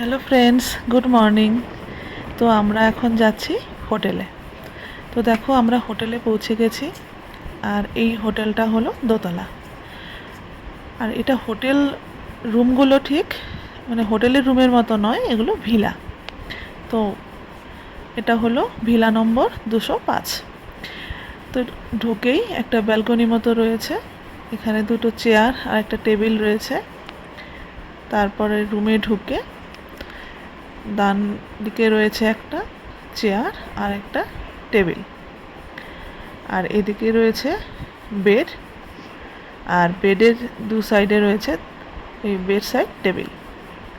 Hello friends good morning তো আমরা এখন যাচ্ছি হোটেলে। তো দেখো, আমরা হোটেলে পৌঁছে গেছি, আর এই হোটেলটা হলো দোতলা। আর এটা হোটেল রুমগুলো ঠিক মানে হোটেলের রুমের মতো নয়, এগুলো ভিলা। তো এটা হলো ভিলা নম্বর দুশো পাঁচ। তো ঢুকেই একটা ব্যালকনি মতো রয়েছে, এখানে দুটো চেয়ার আর একটা টেবিল রয়েছে। তারপরে রুমে ঢুকে ডান দিকে রয়েছে একটা চেয়ার আর একটা টেবিল। আর এদিকে রয়েছে বেড আর বেডের দু সাইডে রয়েছে এই বেড সাইড টেবিল।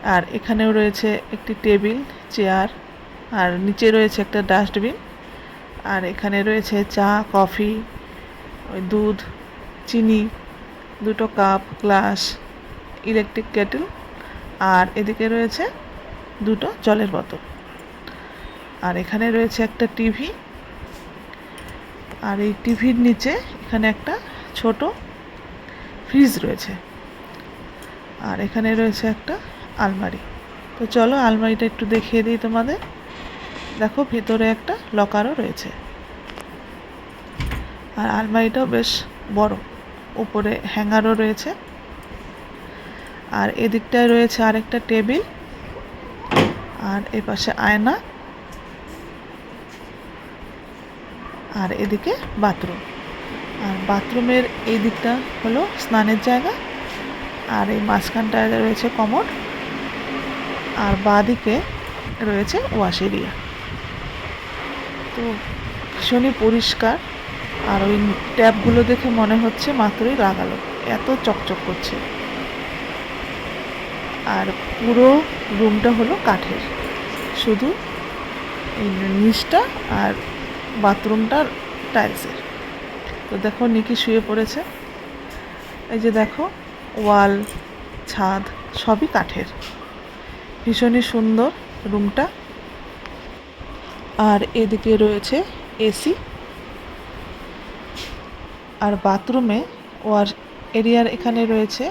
আর এখানেও রয়েছে একটি টেবিল, চেয়ার আর নিচে রয়েছে একটা ডাস্টবিন। আর এখানে রয়েছে চা, কফি, ওই দুধ, চিনি, দুটো কাপ, গ্লাস, ইলেকট্রিক কেটেল। আর এদিকে রয়েছে দুটো জলের বোতল। আর এখানে রয়েছে একটা টিভি। আর এই টিভির নিচে এখানে একটা ছোট ফ্রিজ রয়েছে। আর এখানে রয়েছে একটা আলমারি। তো চলো আলমারিটা একটু দেখিয়ে দিই তোমাদের। দেখো ভেতরে একটা লকারও রয়েছে। আর আলমারিটাও বেশ বড়। উপরে হ্যাঙ্গারও রয়েছে। আর এদিকটায় রয়েছে আরেকটা টেবিল। আর এপাশে আয়না। আর এদিকে বাথরুম। আর বাথরুমের এই দিকটা হলো স্নানের জায়গা। আর এই মাঝখানটায় রয়েছে কমোড। আর বাঁদিকে রয়েছে ওয়াশ এরিয়া। তো ভীষণই পরিষ্কার। আর ওই ট্যাপগুলো দেখে মনে হচ্ছে মাত্রই লাগালো। এত চকচক করছে। আর পুরো রুমটা হলো কাঠের। শুধু নিচটা আর বাথরুমটা টাইলসের। তো দেখো নিকি শুয়ে পড়েছে। এই যে দেখো, ওয়াল, ছাদ, সবই কাঠের। ভীষণই সুন্দর রুমটা। আর এদিকে রয়েছে এসি আর বাথরুমে ওয়ার এরিয়ার এখানে রয়েছে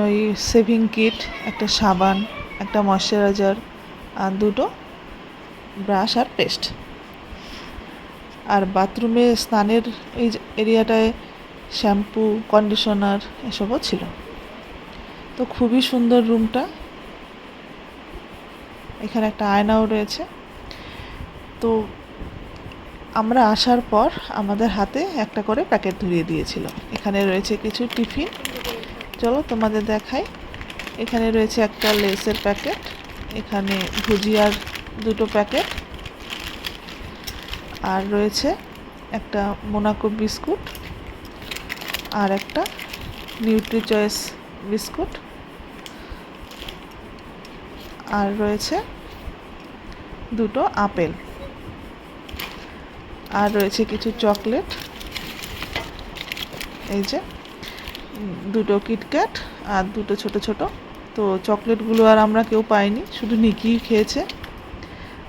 ওই সেভিং কিট একটা সাবান, একটা ময়শ্চারাইজার আর দুটো ব্রাশ আর পেস্ট আর বাথরুমে স্নানের এই এরিয়াটায় শ্যাম্পু কন্ডিশনার এসবও ছিল। তো খুবই সুন্দর রুমটা এখানে একটা আয়নাও রয়েছে। তো আমরা আসার পর আমাদের হাতে একটা করে প্যাকেট ধরিয়ে দিয়েছিল। এখানে রয়েছে কিছু টিফিন চলো তোমাদের দেখাই। এখানে রয়েছে একটা লেসের প্যাকেট, এখানে ভুজিয়ার দুটো প্যাকেট, আর রয়েছে একটা মোনাকো বিস্কুট, আর একটা নিউট্রি চয়েস বিস্কুট, আর রয়েছে দুটো আপেল, আর রয়েছে কিছু চকলেট। এই যে দুটো কিটক্যাট আর দুটো ছোট ছোট। তো চকলেটগুলো আর আমরা কেউ পাইনি, শুধু নিকি খেয়েছে।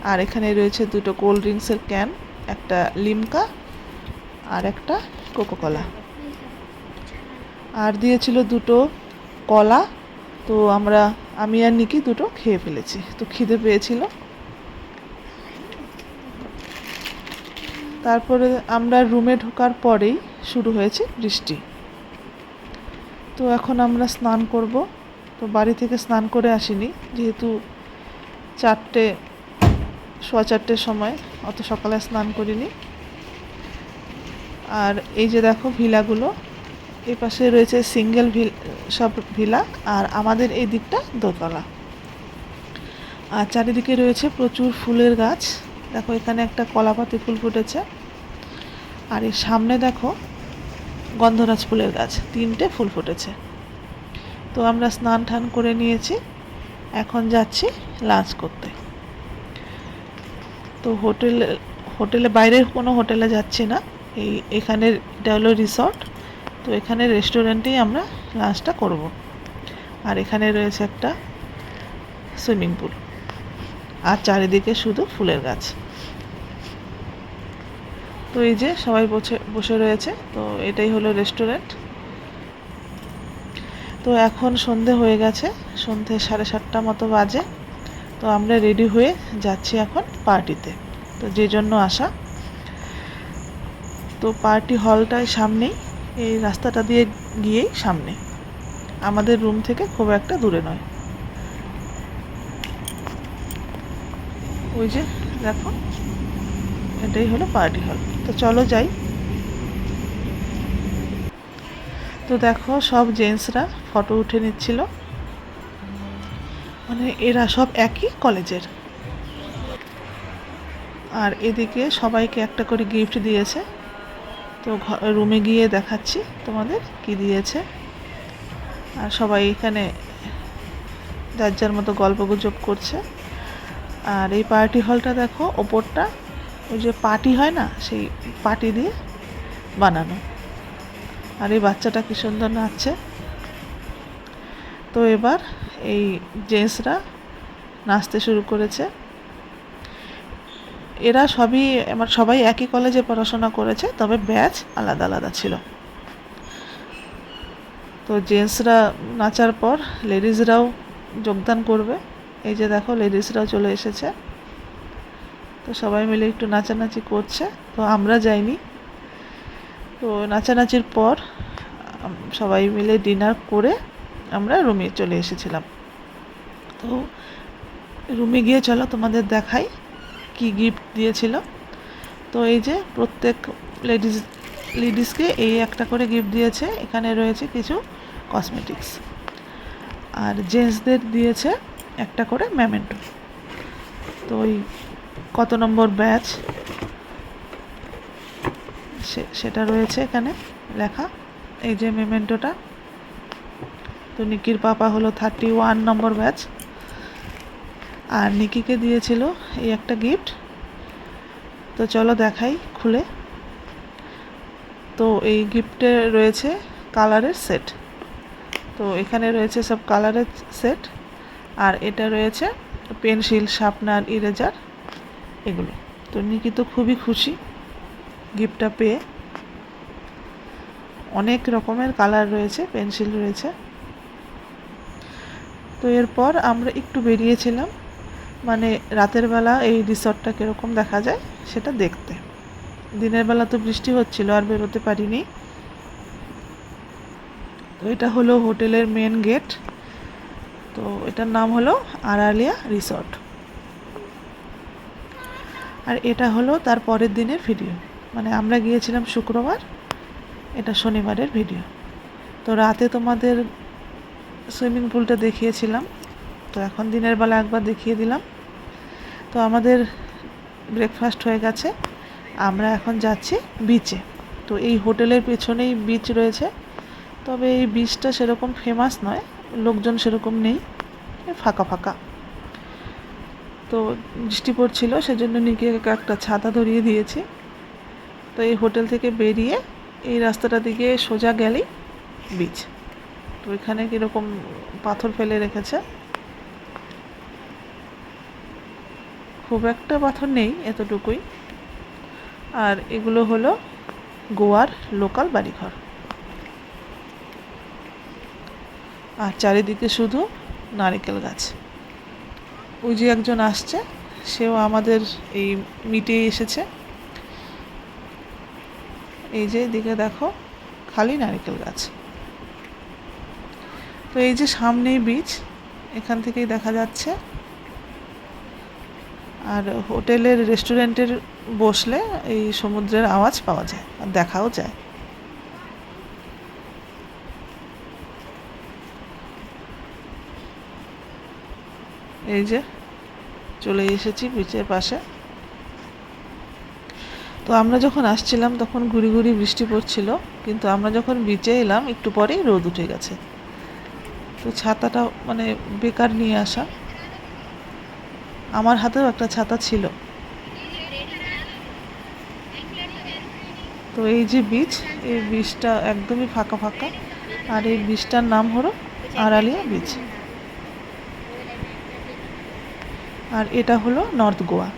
আর এখানে রয়েছে দুটো কোল্ড ড্রিঙ্কসের ক্যান, একটা লিমকা আর একটা কোকোকলা। আর দিয়েছিল দুটো কলা, তো আমরা, আমি আর নিকি দুটো খেয়ে ফেলেছি। তো খিদে পেয়েছিল। তারপরে আমরা রুমে ঢোকার পরেই শুরু হয়েছে বৃষ্টি। তো এখন আমরা স্নান করব। তো বাড়ি থেকে স্নান করে আসিনি, যেহেতু চারটে, সোয়া চারটের সময়, অত সকালে স্নান করিনি। আর এই যে দেখো ভিলাগুলো, এই পাশে রয়েছে সিঙ্গেল ভিল, সব ভিলা, আর আমাদের এই দিকটা দোতলা। আর চারিদিকে রয়েছে প্রচুর ফুলের গাছ। দেখো এখানে একটা কলাপাতি ফুল ফুটেছে। আর এর সামনে দেখো গন্ধরাজ ফুলের গাছ। তিনটে ফুল ফুটেছে। তো আমরা স্নান টান করে নিয়েছি। এখন যাচ্ছি লাঞ্চ করতে। তো হোটেল, হোটেলে বাইরের কোনো হোটেলে যাচ্ছি না। এই, এখানের, এটা হলো রিসর্ট। তো এখানে রেস্টুরেন্টেই আমরা লাঞ্চটা করব। আর এখানে রয়েছে একটা সুইমিং পুল। আর চারিদিকে শুধু ফুলের গাছ। তো এই যে সবাই বসে বসে রয়েছে, তো এটাই হলো রেস্টুরেন্ট তো এখন সন্ধে হয়ে গেছে, সন্ধে সাড়ে সাতটা মতো বাজে, তো আমরা রেডি হয়ে যাচ্ছি এখন পার্টিতে তো যে জন্য আসা। তো পার্টি হলটায় সামনেই, এই রাস্তাটা দিয়ে গিয়েই সামনে। আমাদের রুম থেকে খুব একটা দূরে নয়। ওই যে দেখো, এটাই হলো পার্টি হল তো চলো যাই। তো দেখো, সব জেন্টসরা ফটো উঠে নিচ্ছিল। মানে এরা সব একই কলেজের আর এদিকে সবাইকে একটা করে গিফট দিয়েছে। তো রুমে গিয়ে দেখাচ্ছি তোমাদের কি দিয়েছে। আর সবাই এখানে যার যার মতো গল্প গুজব করছে। আর এই পার্টি হলটা দেখো, ওপরটা ওই যে পার্টি হয় না, সেই পার্টি দিয়ে বানানো। আর এই বাচ্চাটা কি সুন্দর নাচছে। তো এবার এই জেন্টসরা নাচতে শুরু করেছে। এরা সবই আমার সবাই একই কলেজে পড়াশোনা করেছে, তবে ব্যাচ আলাদা আলাদা ছিল। তো জেন্টসরা নাচার পর লেডিসরাও যোগদান করবে। এই যে দেখো, লেডিসরাও চলে এসেছে। তো সবাই মিলে একটু নাচানাচি করছে, তো আমরা যাইনি। তো নাচানাচির পর সবাই মিলে ডিনার করে আমরা রুমে চলে এসেছিলাম। তো রুমে গিয়ে চলো তোমাদের দেখাই কি গিফট দিয়েছিল। তো এই যে প্রত্যেক লেডিস লেডিসকে এই একটা করে গিফট দিয়েছে। এখানে রয়েছে কিছু কসমেটিক্স আর জেন্টসদের দিয়েছে একটা করে ম্যামেন্টো তো ওই কত নম্বর ব্যাচ? সেটা রয়েছে এখানে লেখা। এই যে মেমেন্টোটা। তো নিকির পাপা হলো থার্টি ওয়ান নম্বর ব্যাচ। আর নিকিকে দিয়েছিল এই একটা গিফট তো চলো দেখাই খুলে। তো এই গিফটে রয়েছে কালারের সেট তো এখানে রয়েছে সব কালারের সেট আর এটা রয়েছে পেন্সিল, শার্পনার, ইরেজার। এগুলো। তো নিকি তো খুবই খুশি গিফটটা পেয়ে। অনেক রকমের কালার রয়েছে, পেন্সিল রয়েছে। তো এরপর আমরা একটু বেরিয়েছিলাম মানে রাতের বেলা এই রিসর্টটা কীরকম দেখা যায় সেটা দেখতে। দিনের বেলা তো বৃষ্টি হচ্ছিল, আর বেরোতে পারিনি। তো এটা হলো হোটেলের মেন গেট। তো এটার নাম হলো আড়ালিয়া রিসর্ট। আর এটা হলো তার পরের দিনের ভিডিও। মানে আমরা গিয়েছিলাম শুক্রবার, এটা শনিবারের ভিডিও। তো রাতে তোমাদের সুইমিং পুলটা দেখিয়েছিলাম। তো এখন দিনের বেলা একবার দেখিয়ে দিলাম। তো আমাদের ব্রেকফাস্ট হয়ে গেছে। আমরা এখন যাচ্ছি বিচে তো এই হোটেলের পেছনেই বিচ রয়েছে। তবে এই বিচটা সেরকম ফেমাস নয়। লোকজন সেরকম নেই। ফাঁকা ফাঁকা। তো বৃষ্টি পড়ছিল, সেজন্য নিকে একটা ছাতা ধরিয়ে দিয়েছি। তো এই হোটেল থেকে বেরিয়ে এই রাস্তাটা দিকে সোজা গেলেই বিচ তো এখানে কীরকম পাথর ফেলে রেখেছে? খুব একটা পাথর নেই এতটুকুই। আর এগুলো হলো গোয়ার লোকাল বাড়িঘর। আর চারিদিকে শুধু নারিকেল গাছ। ওই যে একজন আসছে, সেও আমাদের এই মিটে এসেছে। এই যে দিকে দেখো, খালি নারিকেল গাছ। তো এই যে সামনেই বিচ এখান থেকেই দেখা যাচ্ছে। আর হোটেলের রেস্টুরেন্টের বসলে এই সমুদ্রের আওয়াজ পাওয়া যায়, আর দেখাও যায়। এই যে, চলে এসেছি বিচের পাশে। তো আমরা যখন আসছিলাম, তখন ঘুরি ঘুরি বৃষ্টি পড়ছিল, কিন্তু আমরা যখন বিচে এলাম, একটু পরেই রোদ উঠে গেছে। তো ছাতাটা মানে বেকার নিয়ে আসা। আমার হাতেও একটা ছাতা ছিল। তো এই যে বীজ এই বীজটা একদমই ফাঁকা ফাঁকা। আর এই বীজটার নাম হলো আড়ালিয়া বীজ আর এটা হলো নর্থ গোয়া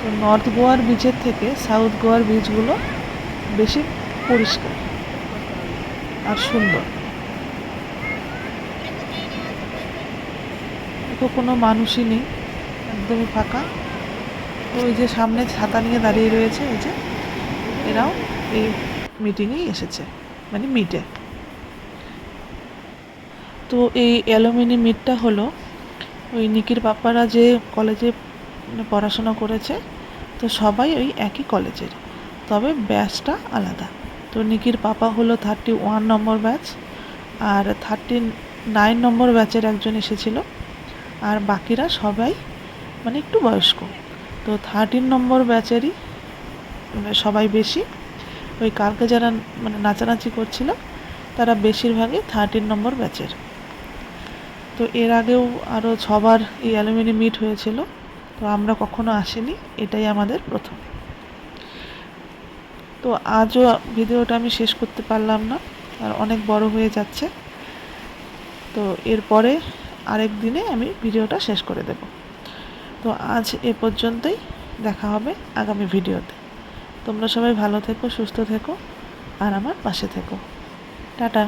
তো নর্থ গোয়ার বীচের থেকে সাউথ গোয়ার বীচগুলো বেশি পরিষ্কার আর সুন্দর। তো কোনো মানুষই নেই, একদমই ফাঁকা। তো ওই যে সামনে ছাতা নিয়ে দাঁড়িয়ে রয়েছে, এই যে এরাও এই মিটিংয়েই এসেছে মানে মিটে তো এই অ্যালুমিনি মিটটা হলো ওই নিকির পাপারা যে কলেজে মানে পড়াশোনা করেছে, তো সবাই ওই একই কলেজের। তবে ব্যাচটা আলাদা। তো নিকির পাপা হলো থার্টি ওয়ান নম্বর ব্যাচ আর থার্টি নাইন নম্বর ব্যাচের একজন এসেছিল। আর বাকিরা সবাই মানে একটু বয়স্ক। তো থার্টিন নম্বর ব্যাচেরই মানে সবাই বেশি। ওই কালকে যারা মানে নাচানাচি করছিল, তারা বেশিরভাগই থার্টিন নম্বর ব্যাচের। তো এর আগেও আরও ছবার এই অ্যালুমিনি মিট হয়েছিল, তো আমরা কখনো আসিনি, এটাই আমাদের প্রথম। তো আজও ভিডিওটা আমি শেষ করতে পারলাম না, আর অনেক বড় হয়ে যাচ্ছে। তো এরপরে আরেক দিনে আমি ভিডিওটা শেষ করে দেব। তো আজ এ পর্যন্তই, দেখা হবে আগামী ভিডিওতে। তোমরা সবাই ভালো থেকো, সুস্থ থেকো, আর আমার পাশে থেকো। টাটা।